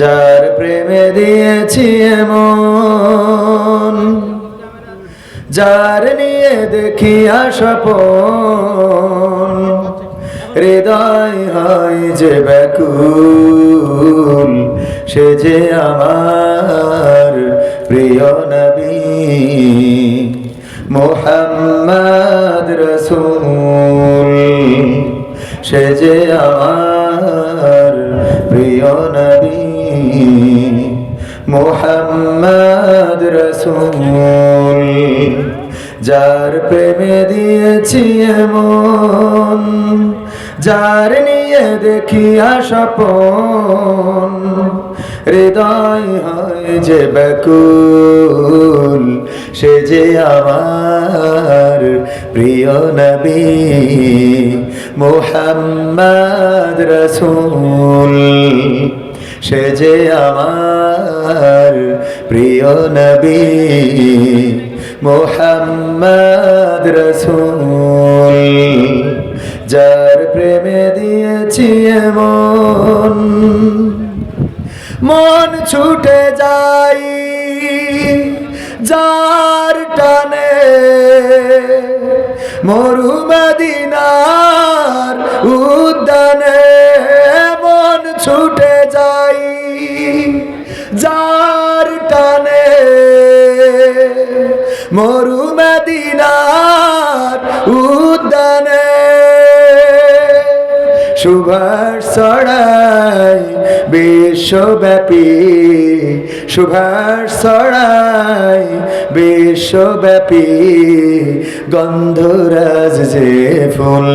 যার প্রেমে দিয়েছি এমন, যার নিয়ে দেখি স্বপন হৃদয় হয় যে ব্যাকুল, সে যে আমার প্রিয় নবী। মোহাম্মদ রসুল, সে যে আমার প্রিয় মোহাম্মদ রসুল, যার প্রেমে দিয়েছি এমন, যার নিয়ে দেখি স্বপন হৃদয় হয় যে ব্যাকুল, সে যে আমার প্রিয় নবী মোহাম্মদ রসুল। সে যে আমার প্রিয় নবী মোহাম্মদ রসুল, যার প্রেমে দিয়েছি মন মন ছুটে যাই যার টানে মরুমদিনার উদ্যানে মন ছুটে মরুমদিনার উদ্যানে সুভাষ ছড়াই বিশ্বব্যাপী, সুভাষ ছড়াই বিশ্বব্যাপী গন্ধরাজ যে ফুল,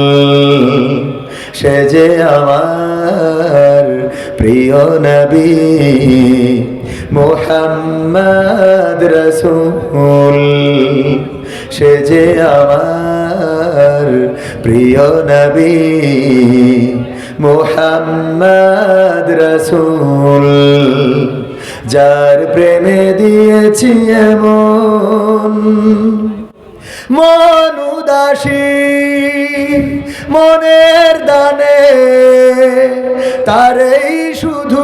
সে যে আমার প্রিয় নবী। মোহাম্মদ রসুল, সে যে আমার প্রিয় নবী। মোহাম্মদ রসুল, যার প্রেমে দিয়েছি এমন মন উদাসী, মনের দানে, তারেই শুধু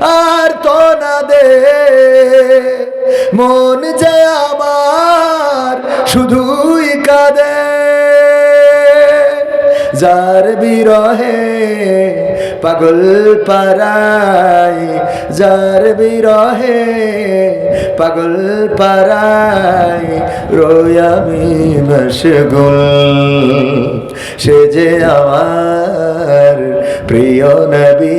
আর তো না দে। মন যে আমার শুধুই কাঁদে। যার বিরহে পাগল পারাই যার বিরহে পাগল পারাই রোয়ামি মশগুল। সে যে আমার প্রিয় নবী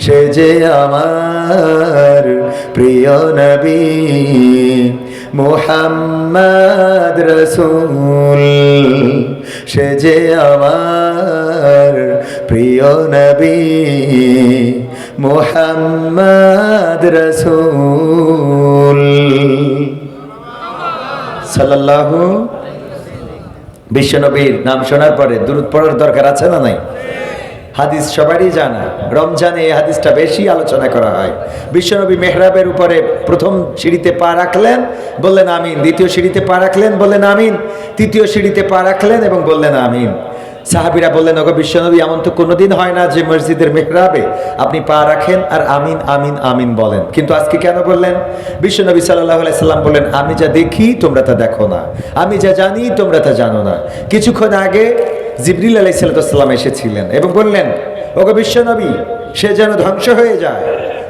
সে যে আমার প্রিয় নবী, মোহাম্মদ রসুল, সে যে আমার প্রিয় নবী, মোহাম্মদ রসুল। সাল্লাল্লাহু বিশ্বনবীর নাম শোনার পরে দূরত পড়ার দরকার আছে না নাই? হাদিস সবারই জানা। রমজানে এই হাদিসটা বেশি আলোচনা করা হয়। বিশ্বনবী মেহরাবের উপরে প্রথম সিঁড়িতে পা রাখলেন, বললেন আমিন। দ্বিতীয় সিঁড়িতে পা রাখলেন, বললেন আমিন। তৃতীয় সিঁড়িতে পা রাখলেন এবং বললেন আমিন। সাহাবিরা বললেন, ওগো বিশ্বনবী, এমন তো কোনোদিন হয় না যে মসজিদের মেহরাবে আপনি পা রাখেন আর আমিন আমিন আমিন বলেন। কিন্তু আজকে কেন বললেন? বিশ্বনবী সাল্লাহ সাল্লাম বললেন, আমি যা দেখি তোমরা তা দেখো না। আমি যা জানি তোমরা তা জানো না। কিছুক্ষণ আগে জিবরিল আলাই সালাতাম এসেছিলেন এবং বললেন, ওগো বিশ্বনবী, সে যেন ধ্বংস হয়ে যায়।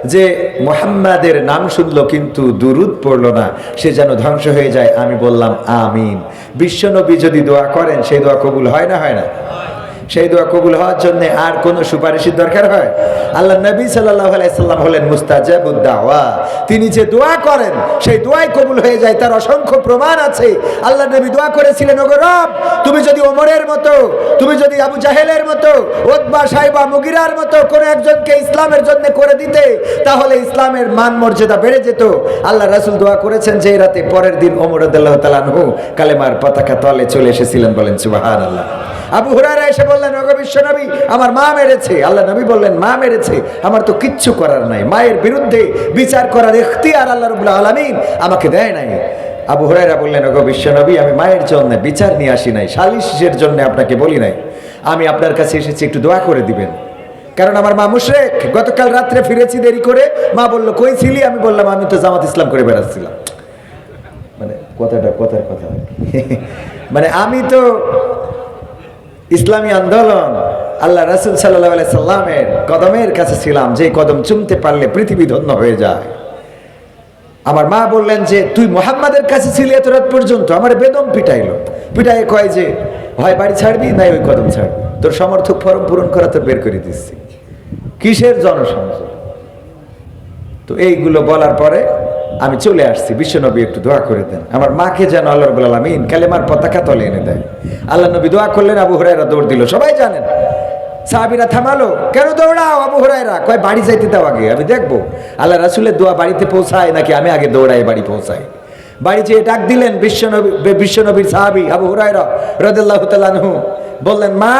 যে মোহাম্মাদের নাম শুনলো কিন্তু দুরুদ পড়ল না, সে যেন ধ্বংস হয়ে যায়। আমি বললাম, আমিন। বিশ্বনবী যদি দোয়া করেন সেই দোয়া কবুল হয় না হয় না? সেই দোয়া কবুল হওয়ার জন্য আর কোনো সুপারিশের দরকার হয়? আল্লাহ নবী আলাইসাল্লাম হলেন মুস্তাজাবুদ্দাওয়া তিনি যে দোয়া করেন, সেই দোয়াই কবুল হয়ে যায়, তার অসংখ্য প্রমাণ আছে। আল্লাহ নবী দোয়া করেছিলেন, ওগো রব, তুমি যদি ওমরের মতো, তুমি যদি আবু জাহেলের মতো, ওতবা সাহেবা মুগিরার মতো কোনো একজনকে ইসলামের জন্য করে দিতে, তাহলে ইসলামের মান মর্যাদা বেড়ে যেত। আল্লাহ রাসুল দোয়া করেছেন যে রাতে পরের দিন ওমর আদাল্লাহ তালানহু কালেমার পতাকা তলে চলে এসেছিলেন বলেন সুবাহান আল্লাহ আবু হুরারা এসে বললেন, ওগো বিশ্ব নবী আমার মা মেরেছে। আল্লাহ নবী বললেন, মা মেরেছে, আমার তো কিচ্ছু করার নাই। মায়ের বিরুদ্ধে বিচার করার এখতিয়ার আল্লাহ রবুল্লা আলমিন আমাকে দেয় নাই। আবু হুরাইরা বললেন, ওগো বিশ্ব নবী আমি মায়ের জন্য বিচার নিয়ে আসি নাই সালিশের জন্য আপনাকে বলি নাই। আমি আপনার কাছে এসেছি, একটু দোয়া করে দিবেন। কারণ আমার মা মুশরেক, গতকাল রাত্রে ফিরেছি দেরি করে। মা বলল, কই ছিলি? আমি বললাম, আমি তো জামাত ইসলাম করে বেড়াচ্ছিলাম। মানে কথাটা কথার কথা মানে আমি তো ইসলামী আন্দোলন আল্লাহ রাসুল সাল্লাহ সাল্লামের কদমের কাছে ছিলাম, যে কদম চুমতে পারলে পৃথিবী ধন্য হয়ে যায়। আমার মা বললেন যে, তুই মোহাম্মদের কাছে ছিলি এত রাত পর্যন্ত, আমার বেদম পিটাইলো। পিটাই কয় যে, হয় বাড়ি ছাড়বি, নাই ওই কদম ছাড়বি। তোর সমর্থক ফরম পূরণ করা তোর বের করে দিচ্ছি। কিসের জনসংযোগ? তো এইগুলো বলার পরে আমি চলে আসছি, বিশ্বনবী একটু দোয়া করে দেন। আমার মাকে যেন আল্লাহ রবুল আলমিন কালেমার পতাকা তলে এনে দেয়। আল্লাহ নবী দোয়া করলেন, আবু হুরাইরা দৌড় দিল। সবাই জানেন, সাহাবিরা থামালো, কেন দৌড়াও আবু হুরাইরা কয়, বাড়ি যাইতে দাও আগে, আমি দেখব। আল্লাহ রাসুলের দোয়া বাড়িতে পৌঁছায় নাকি আমি আগে দৌড়াই বাড়ি পৌঁছাই? বাড়ি যেয়ে ডাক দিলেন বিশ্বনবী বিশ্বনবীর সাহাবি আবু হুরাইরা রদাল্লাহ তালানহু বললেন, মা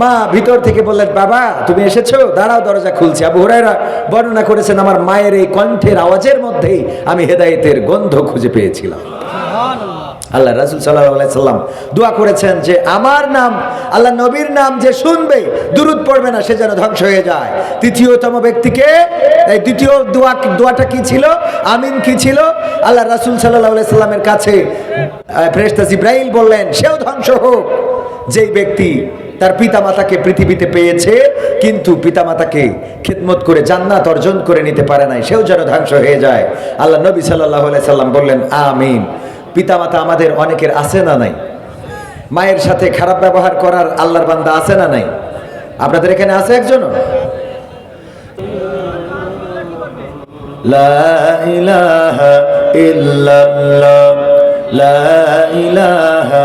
মা ভিতর থেকে বললেন বাবা তুমি এসেছ? দাঁড়াও দরজা খুলছি। আবু হুরাইরা বর্ণনা করেছেন আমার মায়ের এই কণ্ঠের আওয়াজের মধ্যেই আমি হেদায়েতের গন্ধ খুঁজে পেয়েছিলাম। আল্লাহ রাসুল সাল্লাহ সাল্লাম দোয়া করেছেন যে আমার নাম আল্লাহ নবীর নাম যে শুনবে দুরুদ পড়বে না সে যেন ধ্বংস হয়ে যায়। তৃতীয়তম ব্যক্তিকে এই দ্বিতীয় দোয়া দোয়াটা কি ছিল? আমিন কি ছিল? আল্লাহ রাসুল সাল্লাহ সাল্লামের কাছে ফ্রেস্তাস ইব্রাহিম বললেন সেও ধ্বংস হোক। যেই ব্যক্তি তার পিতামাতাকে পৃথিবীতে পেয়েছে, কিন্তু পিতামাতাকে খিদমত করে জান্নাত অর্জন করে নিতে পারে নাই, সেও যেন ধ্বংস হয়ে যায়। আল্লাহ নবী সাল্লাহ সাল্লাম বললেন, আমিন। পিতামাতা আমাদের অনেকের আছে না নাই? মায়ের সাথে খারাপ ব্যবহার করার আল্লাহর বান্দা আছে না নাই? আপনাদের এখানে আছে একজনও? লা ইলাহা লা ইলাহা